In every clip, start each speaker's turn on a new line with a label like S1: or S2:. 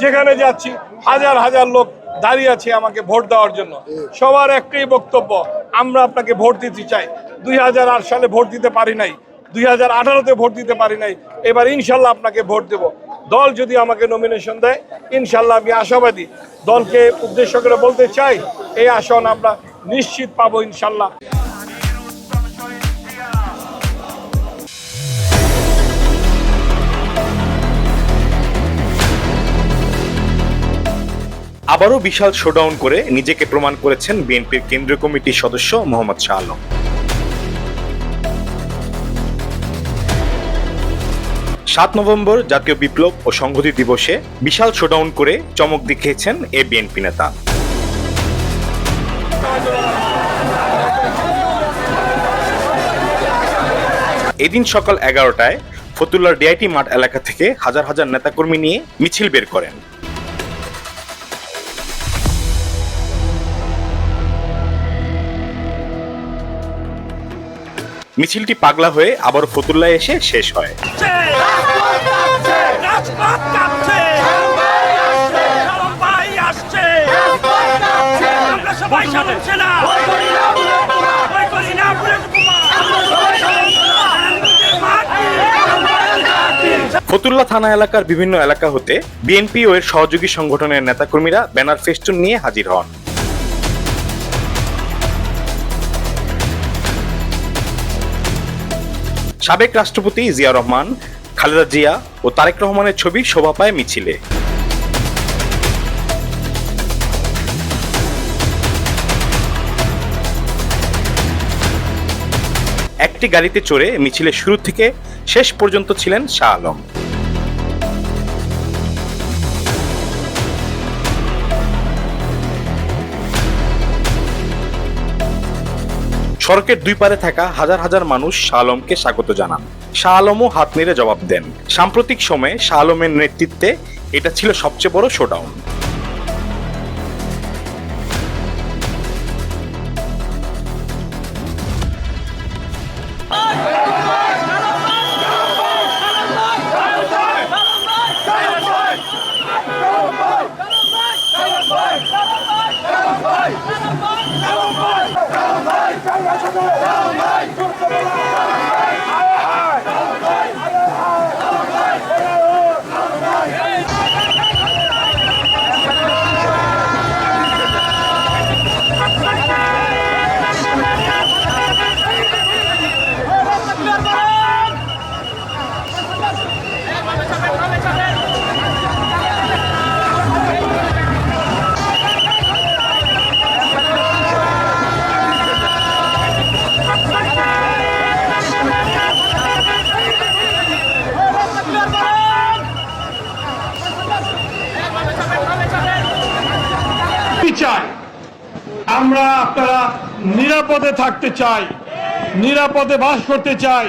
S1: যেখানে যাচ্ছি, হাজার হাজার লোক দাঁড়িয়ে আছে আমাকে ভোট দেওয়ার জন্য। সবার একটাই বক্তব্য, আমরা আপনাকে ভোট দিতে চাই। দুই হাজার আট সালে ভোট দিতে পারি নাই, দুই হাজার আঠারোতে ভোট দিতে পারি নাই, এবার ইনশাল্লাহ আপনাকে ভোট দেব। দল যদি আমাকে নমিনেশন দেয়, ইনশাল্লাহ আমি আশাবাদী। দলকে উদ্দেশ্য করে বলতে চাই, এই আসন আমরা নিশ্চিত পাবো ইনশাল্লাহ।
S2: আবারও বিশাল শোডাউন করে নিজেকে প্রমাণ করেছেন বিএনপির কেন্দ্রীয় কমিটির সদস্য মোহাম্মদ শাহ আলম। সাত নভেম্বর জাতীয় বিপ্লব ও সংহতি দিবসে বিশাল শোডাউন করে চমক দেখিয়েছেন এ বিএনপি নেতা। এদিন সকাল এগারোটায় ফতুল্লার ডিআইটি মাঠ এলাকা থেকে হাজার হাজার নেতাকর্মী নিয়ে মিছিল বের করেন। মিছিলটি পাগলা হয়ে আবার ফতুল্লায় এসে শেষ হয়। ফতুল্লা থানা এলাকার বিভিন্ন এলাকা হতে বিএনপি ও এর সহযোগী সংগঠনের নেতাকর্মীরা ব্যানার ফেস্টুন নিয়ে হাজির হন। সাবেক রাষ্ট্রপতি জিয়া রহমান, খালেদা জিয়া ও তারেক রহমানের ছবি শোভা পায় মিছিলে। একটি গাড়িতে চড়ে মিছিলের শুরু থেকে শেষ পর্যন্ত ছিলেন শাহ আলম। সড়কের দুই পারে থাকা হাজার হাজার মানুষ শাহ আলমকে স্বাগত জানান। শাহ আলমও হাত নেড়ে জবাব দেন। সাম্প্রতিক সময়ে শাহ আলমের নেতৃত্বে এটা ছিল সবচেয়ে বড় শোডাউন
S1: আমরা আপনারা নিরাপদে থাকতে চাই, নিরাপদে বাস করতে চাই,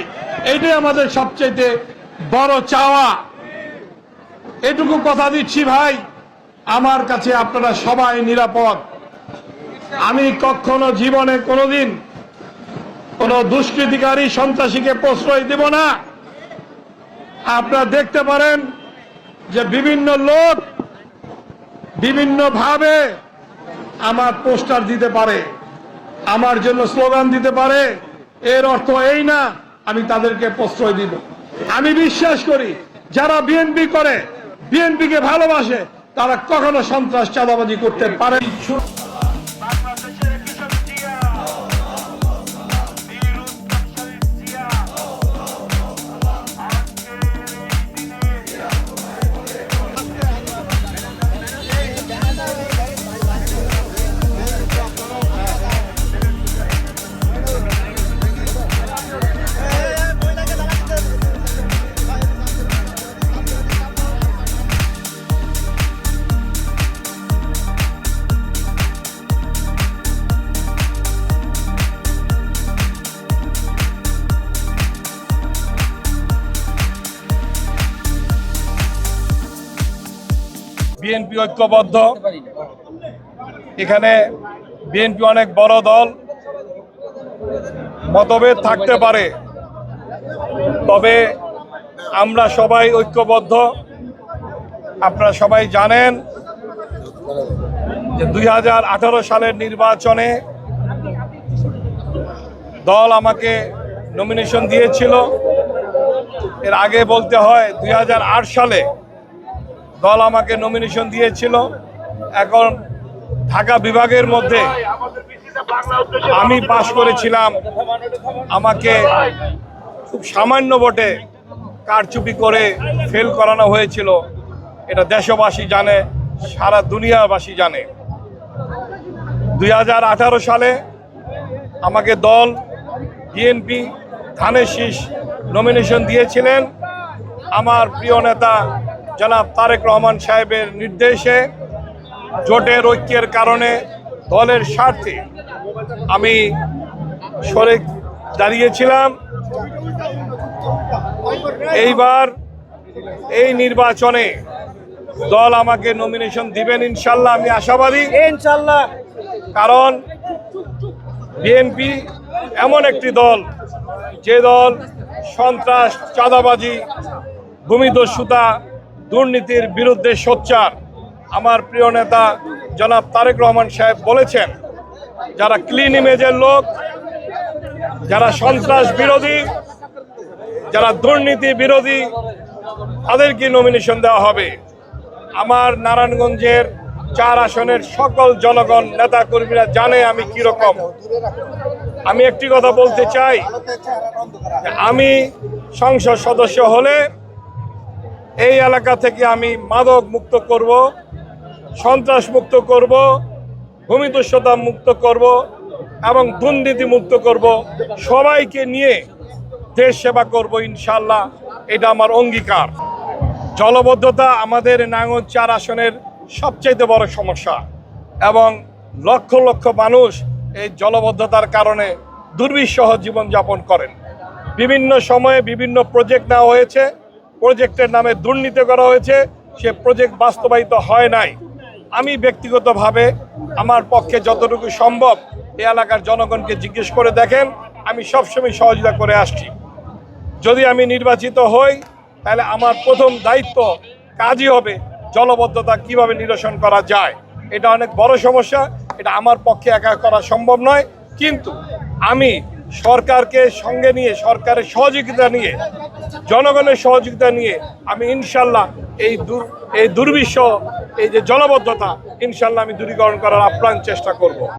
S1: এটাই আমাদের সবচেয়ে বড় চাওয়া। এটুকু কথা দিচ্ছি ভাই, আমার কাছে আপনারা সবাই নিরাপদ। আমি কখনো জীবনে কোনোদিন কোন দুষ্কৃতিকারী সন্ত্রাসীকে প্রশ্রয় দেব না। আপনারা দেখতে পারেন যে বিভিন্ন লোক বিভিন্ন ভাবে আমার পোস্টার দিতে পারে, আমার জন্য স্লোগান দিতে পারে, এর অর্থ এই না, আমি তাদেরকে প্রশ্রয় দিব। আমি বিশ্বাস করি, যারা বিএনপি করে বিএনপি কে ভালোবাসে, তারা কখনো সন্ত্রাস চাঁদাবাজি করতে পারে। বিএনপি ঐক্যবদ্ধ। এখানে বিএনপি অনেক বড় দল। মতভেদ থাকতে পারে। তবে আমরা সবাই ঐক্যবদ্ধ। আপনারা সবাই জানেন যে দুই হাজার আঠারো সালের নির্বাচনে দল আমাকে নমিনেশন দিয়েছিল। এর আগে বলতে হয় দুই হাজার আট সালে দল আমাকে নমিনেশন দিয়েছিল। এখন ঢাকা বিভাগের মধ্যে আমি পাশ করেছিলাম। আমাকে খুব সামান্য ভোটে কারচুপি করে ফেল করানো হয়েছিল। এটা দেশবাসী জানে, সারা দুনিয়াবাসী জানে। দুই হাজার আঠারো সালে আমাকে দল, বিএনপি, ধানের শীষ নমিনেশন দিয়েছিলেন। আমার প্রিয় নেতা জনাব তারেক রহমান সাহেবের নির্দেশে জোটের ঐক্যের কারণে দলের স্বার্থে আমি সরে দাঁড়িয়েছিলাম। এইবার এই নির্বাচনে দল আমাকে নমিনেশন দিবেন ইনশাল্লাহ আমি আশাবাদী।
S3: ইনশাল্লাহ।
S1: কারণ বিএনপি এমন একটি দল যে দল সন্ত্রাস চাঁদাবাজি ভূমিদস্যুতা দুর্নীতির বিরুদ্ধে সোচ্চার। আমার প্রিয় নেতা জনাব তারেক রহমান সাহেব বলেছেন, যারা ক্লিন ইমেজের লোক, যারা সন্ত্রাস বিরোধী, যারা দুর্নীতি বিরোধী তাদেরকে নমিনেশন দেওয়া হবে? আমার নারায়ণগঞ্জের চার আসনের সকল জনগণ নেতা কর্মীরা জানে আমি কি রকম। আমি একটি কথা বলতে চাই আমি সংসদ সদস্য হলে এই এলাকা থেকে আমি মাদক মুক্ত করব, সন্ত্রাস মুক্ত করব, ভূমিদস্যতা মুক্ত করব এবং দুর্নীতি মুক্ত করব। সবাইকে নিয়ে দেশ সেবা করব ইনশাল্লাহ এটা আমার অঙ্গীকার। জলবদ্ধতা আমাদের নাঙ্গল চার আসনের সবচাইতে বড় সমস্যা এবং লক্ষ লক্ষ মানুষ এই জলবদ্ধতার কারণে দুর্বিষহ জীবনযাপন করেন। বিভিন্ন সময়ে বিভিন্ন প্রজেক্ট নেওয়া হয়েছে। প্রজেক্টের নামে দুর্নীতি করা হয়েছে, সে প্রজেক্ট বাস্তবায়িত হয় নাই। আমি ব্যক্তিগতভাবে আমার পক্ষে যতটুকু সম্ভব এই এলাকার জনগণকে জিজ্ঞেস করে দেখেন, আমি সবসময় সহযোগিতা করে আসছি। যদি আমি নির্বাচিত হই, তাহলে আমার প্রথম দায়িত্ব কাজই হবে জলবদ্ধতা কীভাবে নিরসন করা যায়। এটা অনেক বড় সমস্যা, এটা আমার পক্ষে একা করা সম্ভব নয়। কিন্তু আমি সরকারকে সঙ্গে নিয়ে, সরকারের সহযোগিতা নিয়ে জনগণের সহযোগিতা নিয়ে আমি ইনশাল্লাহ এই দুর, এই দুর্বিষ এই যে জলবদ্ধতা, ইনশাল্লাহ আমি দূরীকরণ করার আপ্রাণ চেষ্টা করব।